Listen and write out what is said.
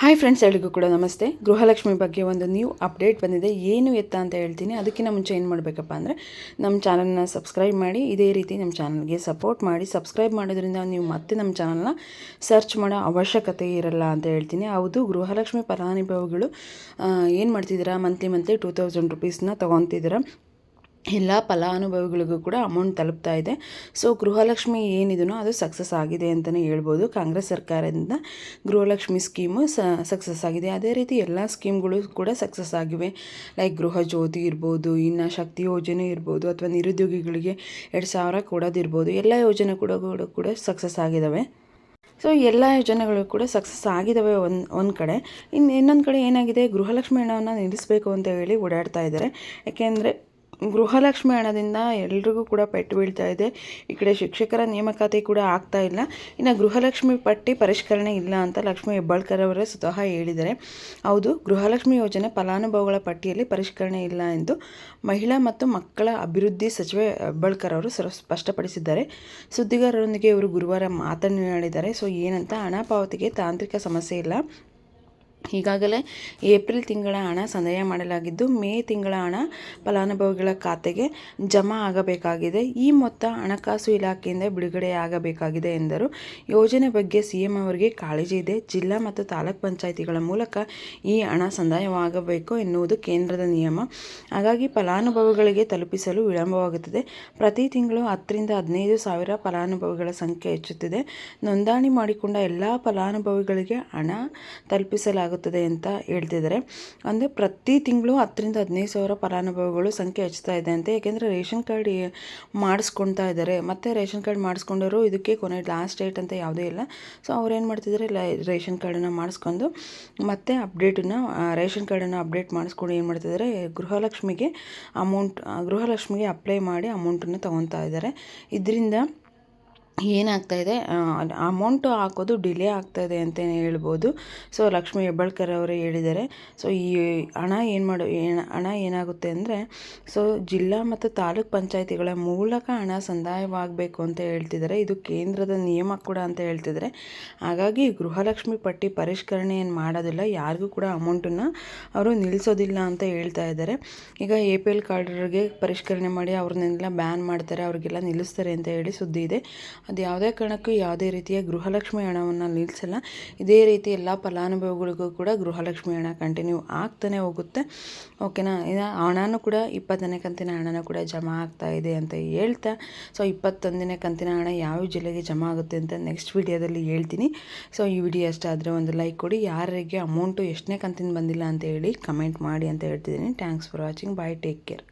Hi friends ಎಲ್ರಿಗೂ ಕೂಡ ನಮಸ್ತೆ. ಗೃಹಲಕ್ಷ್ಮಿ ಬಗ್ಗೆ ಒಂದು ನ್ಯೂ ಅಪ್ಡೇಟ್ ಬಂದಿದೆ. ಏನು ಎತ್ತ ಅಂತ ಹೇಳ್ತೀನಿ. ಅದಕ್ಕಿಂತ ಮುಂಚೆ ಏನು ಮಾಡಬೇಕಪ್ಪ ಅಂದರೆ ನಮ್ಮ ಚಾನಲ್ನ ಸಬ್ಸ್ಕ್ರೈಬ್ ಮಾಡಿ, ಇದೇ ರೀತಿ ನಮ್ಮ ಚಾನಲ್ಗೆ ಸಪೋರ್ಟ್ ಮಾಡಿ ಸಬ್ಸ್ಕ್ರೈಬ್ ಮಾಡೋದ್ರಿಂದ ನೀವು ಮತ್ತೆ ನಮ್ಮ ಚಾನಲ್ನ ಸರ್ಚ್ ಮಾಡೋ ಅವಶ್ಯಕತೆ ಇರಲ್ಲ ಅಂತ ಹೇಳ್ತೀನಿ. ಹೌದು, ಗೃಹಲಕ್ಷ್ಮಿ ಫಲಾನುಭವಿಗಳು ಏನು ಮಾಡ್ತಿದ್ದೀರಾ? ಮಂತ್ಲಿ ಮಂತ್ಲಿ ಟೂ ತೌಸಂಡ್ ರುಪೀಸ್ನ ತೊಗೊತಿದ್ದೀರಾ. ಎಲ್ಲ ಫಲಾನುಭವಿಗಳಿಗೂ ಕೂಡ ಅಮೌಂಟ್ ತಲುಪ್ತಾ ಇದೆ. ಸೊ ಗೃಹಲಕ್ಷ್ಮಿ ಏನಿದೆಯೋ ಅದು ಸಕ್ಸಸ್ ಆಗಿದೆ ಅಂತಲೇ ಹೇಳ್ಬೋದು. ಕಾಂಗ್ರೆಸ್ ಸರ್ಕಾರದಿಂದ ಗೃಹಲಕ್ಷ್ಮಿ ಸ್ಕೀಮು ಸಕ್ಸಸ್ ಆಗಿದೆ. ಅದೇ ರೀತಿ ಎಲ್ಲ ಸ್ಕೀಮ್ಗಳು ಕೂಡ ಸಕ್ಸಸ್ ಆಗಿವೆ. ಲೈಕ್ ಗೃಹ ಜ್ಯೋತಿ ಇರ್ಬೋದು, ಇನ್ನು ಶಕ್ತಿ ಯೋಜನೆ ಇರ್ಬೋದು, ಅಥವಾ ನಿರುದ್ಯೋಗಿಗಳಿಗೆ ಎರಡು ಸಾವಿರ ಕೊಡೋದಿರ್ಬೋದು ಎಲ್ಲ ಯೋಜನೆ ಕೂಡ ಕೂಡ ಸಕ್ಸಸ್ ಆಗಿದ್ದಾವೆ ಸೊ ಎಲ್ಲ ಯೋಜನೆಗಳು ಕೂಡ ಸಕ್ಸಸ್ ಆಗಿದ್ದಾವೆ ಒಂದು ಒಂದು ಕಡೆ. ಇನ್ನು ಇನ್ನೊಂದು ಕಡೆ ಏನಾಗಿದೆ? ಗೃಹಲಕ್ಷ್ಮಿ ಹಣವನ್ನು ನಿಲ್ಲಿಸಬೇಕು ಅಂತ ಹೇಳಿ ಓಡಾಡ್ತಾ ಇದ್ದಾರೆ. ಯಾಕೆಂದರೆ ಗೃಹಲಕ್ಷ್ಮಿ ಹಣದಿಂದ ಎಲ್ರಿಗೂ ಕೂಡ ಪೆಟ್ಟು ಬೀಳ್ತಾ ಇದೆ. ಈ ಕಡೆ ಶಿಕ್ಷಕರ ನೇಮಕಾತಿ ಕೂಡ ಆಗ್ತಾ ಇಲ್ಲ. ಇನ್ನು ಗೃಹಲಕ್ಷ್ಮಿ ಪಟ್ಟಿ ಪರಿಷ್ಕರಣೆ ಇಲ್ಲ ಅಂತ ಲಕ್ಷ್ಮಿ ಹೆಬ್ಬಾಳ್ಕರ್ ಅವರೇ ಸ್ವತಃ ಹೇಳಿದ್ದಾರೆ. ಹೌದು, ಗೃಹಲಕ್ಷ್ಮಿ ಯೋಜನೆ ಫಲಾನುಭವಿಗಳ ಪಟ್ಟಿಯಲ್ಲಿ ಪರಿಷ್ಕರಣೆ ಇಲ್ಲ ಎಂದು ಮಹಿಳಾ ಮತ್ತು ಮಕ್ಕಳ ಅಭಿವೃದ್ಧಿ ಸಚಿವೆ ಹೆಬ್ಬಾಳ್ಕರ್ ಅವರು ಸ್ಪಷ್ಟಪಡಿಸಿದ್ದಾರೆ. ಸುದ್ದಿಗಾರರೊಂದಿಗೆ ಇವರು ಗುರುವಾರ ಮಾತನಾಡಿದ್ದಾರೆ ಸೊ, ಏನಂತ? ಹಣ ಪಾವತಿಗೆ ತಾಂತ್ರಿಕ ಸಮಸ್ಯೆ ಇಲ್ಲ. ಈಗಾಗಲೇ ಏಪ್ರಿಲ್ ತಿಂಗಳ ಹಣ ಸಂದಾಯ ಮಾಡಲಾಗಿದ್ದು, ಮೇ ತಿಂಗಳ ಹಣ ಫಲಾನುಭವಿಗಳ ಖಾತೆಗೆ ಜಮಾ ಆಗಬೇಕಾಗಿದೆ. ಈ ಮೊತ್ತ ಹಣಕಾಸು ಇಲಾಖೆಯಿಂದ ಬಿಡುಗಡೆಯಾಗಬೇಕಾಗಿದೆ ಎಂದರು. ಯೋಜನೆ ಬಗ್ಗೆ ಸಿಎಂ ಅವರಿಗೆ ಕಾಳಜಿ ಇದೆ. ಜಿಲ್ಲಾ ಮತ್ತು ತಾಲೂಕ್ ಪಂಚಾಯಿತಿಗಳ ಮೂಲಕ ಈ ಹಣ ಸಂದಾಯವಾಗಬೇಕು ಎನ್ನುವುದು ಕೇಂದ್ರದ ನಿಯಮ. ಹಾಗಾಗಿ ಫಲಾನುಭವಿಗಳಿಗೆ ತಲುಪಿಸಲು ವಿಳಂಬವಾಗುತ್ತದೆ. ಪ್ರತಿ ತಿಂಗಳು ಹತ್ತರಿಂದ ಹದಿನೈದು ಸಾವಿರ ಫಲಾನುಭವಿಗಳ ಸಂಖ್ಯೆ ಹೆಚ್ಚುತ್ತಿದೆ. ನೋಂದಣಿ ಮಾಡಿಕೊಂಡ ಎಲ್ಲ ಫಲಾನುಭವಿಗಳಿಗೆ ಹಣ ತಲುಪಿಸಲಾಗುತ್ತದೆ. ಆಗುತ್ತದೆ ಅಂತ ಹೇಳ್ತಿದ್ದಾರೆ. ಅಂದರೆ ಪ್ರತಿ ತಿಂಗಳು ಹತ್ತರಿಂದ ಹದಿನೈದು ಸಾವಿರ ಫಲಾನುಭವಿಗಳು ಸಂಖ್ಯೆ ಹೆಚ್ಚುತ್ತಾ ಇದೆ ಅಂತ. ಏಕೆಂದರೆ ರೇಷನ್ ಕಾರ್ಡ್ ಮಾಡಿಸ್ಕೊಳ್ತಾ ಇದ್ದಾರೆ. ಮತ್ತು ರೇಷನ್ ಕಾರ್ಡ್ ಮಾಡಿಸ್ಕೊಂಡವರು ಇದಕ್ಕೆ ಕೊನೆ ಲಾಸ್ಟ್ ಡೇಟ್ ಅಂತ ಯಾವುದೇ ಇಲ್ಲ. ಸೊ ಅವ್ರು ಏನು ಮಾಡ್ತಿದ್ದಾರೆ? ರೇಷನ್ ಕಾರ್ಡನ್ನು ಮಾಡಿಸ್ಕೊಂಡು ಮತ್ತೆ ಅಪ್ಡೇಟನ್ನು ರೇಷನ್ ಕಾರ್ಡನ್ನು ಅಪ್ಡೇಟ್ ಮಾಡಿಸ್ಕೊಂಡು ಏನು ಮಾಡ್ತಿದ್ದಾರೆ? ಗೃಹಲಕ್ಷ್ಮಿಗೆ ಅಮೌಂಟ್ ಗೃಹಲಕ್ಷ್ಮಿಗೆ ಅಪ್ಲೈ ಮಾಡಿ ಅಮೌಂಟನ್ನು ತೊಗೊತಾ ಇದ್ದಾರೆ. ಇದರಿಂದ ಏನಾಗ್ತಾಯಿದೆ ಅಮೌಂಟ್ ಹಾಕೋದು ಡಿಲೇ ಆಗ್ತಾಯಿದೆ ಅಂತಲೇ ಹೇಳ್ಬೋದು. ಸೊ ಲಕ್ಷ್ಮೀ ಹೆಬ್ಬಾಳ್ಕರ್ ಅವರು ಹೇಳಿದ್ದಾರೆ. ಸೊ ಈ ಹಣ ಏನು ಮಾಡು ಹಣ ಏನಾಗುತ್ತೆ ಅಂದರೆ ಸೊ ಜಿಲ್ಲಾ ಮತ್ತು ತಾಲೂಕ್ ಪಂಚಾಯತಿಗಳ ಮೂಲಕ ಹಣ ಸಂದಾಯವಾಗಬೇಕು ಅಂತ ಹೇಳ್ತಿದ್ದಾರೆ. ಇದು ಕೇಂದ್ರದ ನಿಯಮ ಕೂಡ ಅಂತ ಹೇಳ್ತಿದ್ದಾರೆ. ಹಾಗಾಗಿ ಗೃಹಲಕ್ಷ್ಮಿ ಪಟ್ಟಿ ಪರಿಷ್ಕರಣೆ ಏನು ಮಾಡೋದಿಲ್ಲ. ಯಾರಿಗೂ ಕೂಡ ಅಮೌಂಟನ್ನು ಅವರು ನಿಲ್ಲಿಸೋದಿಲ್ಲ ಅಂತ ಹೇಳ್ತಾ ಇದ್ದಾರೆ. ಈಗ ಎ ಪಿ ಎಲ್ ಕಾರ್ಡ್ರಿಗೆ ಪರಿಷ್ಕರಣೆ ಮಾಡಿ ಅವ್ರನ್ನೆಲ್ಲ ಬ್ಯಾನ್ ಮಾಡ್ತಾರೆ, ಅವ್ರಿಗೆಲ್ಲ ನಿಲ್ಲಿಸ್ತಾರೆ ಅಂತ ಹೇಳಿ ಸುದ್ದಿ ಇದೆ. ಅದು ಯಾವುದೇ ಕಾರಣಕ್ಕೂ ಯಾವುದೇ ರೀತಿಯ ಗೃಹಲಕ್ಷ್ಮಿ ಹಣವನ್ನು ನಿಲ್ಲಿಸಲ್ಲ. ಇದೇ ರೀತಿ ಎಲ್ಲ ಫಲಾನುಭವಿಗಳಿಗೂ ಕೂಡ ಗೃಹಲಕ್ಷ್ಮಿ ಹಣ ಕಂಟಿನ್ಯೂ ಆಗ್ತಾನೆ ಹೋಗುತ್ತೆ. ಓಕೆನಾ ಹಣನೂ ಕೂಡ ಇಪ್ಪತ್ತನೇ ಕಂತಿನ ಹಣನೂ ಕೂಡ ಜಮಾ ಆಗ್ತಾ ಇದೆ ಅಂತ ಹೇಳ್ತಾ ಸೊ ಇಪ್ಪತ್ತೊಂದನೇ ಕಂತಿನ ಹಣ ಯಾವ ಜಿಲ್ಲೆಗೆ ಜಮಾ ಆಗುತ್ತೆ ಅಂತ ನೆಕ್ಸ್ಟ್ ವಿಡಿಯೋದಲ್ಲಿ ಹೇಳ್ತೀನಿ. ಸೊ ಈ ವಿಡಿಯೋ ಅಷ್ಟಾದರೆ ಒಂದು ಲೈಕ್ ಕೊಡಿ. ಯಾರಿಗೆ ಅಮೌಂಟು ಎಷ್ಟನೇ ಕಂತಿನ ಬಂದಿಲ್ಲ ಅಂತ ಹೇಳಿ ಕಮೆಂಟ್ ಮಾಡಿ ಅಂತ ಹೇಳ್ತಿದ್ದೀನಿ. Thanks for watching bye take care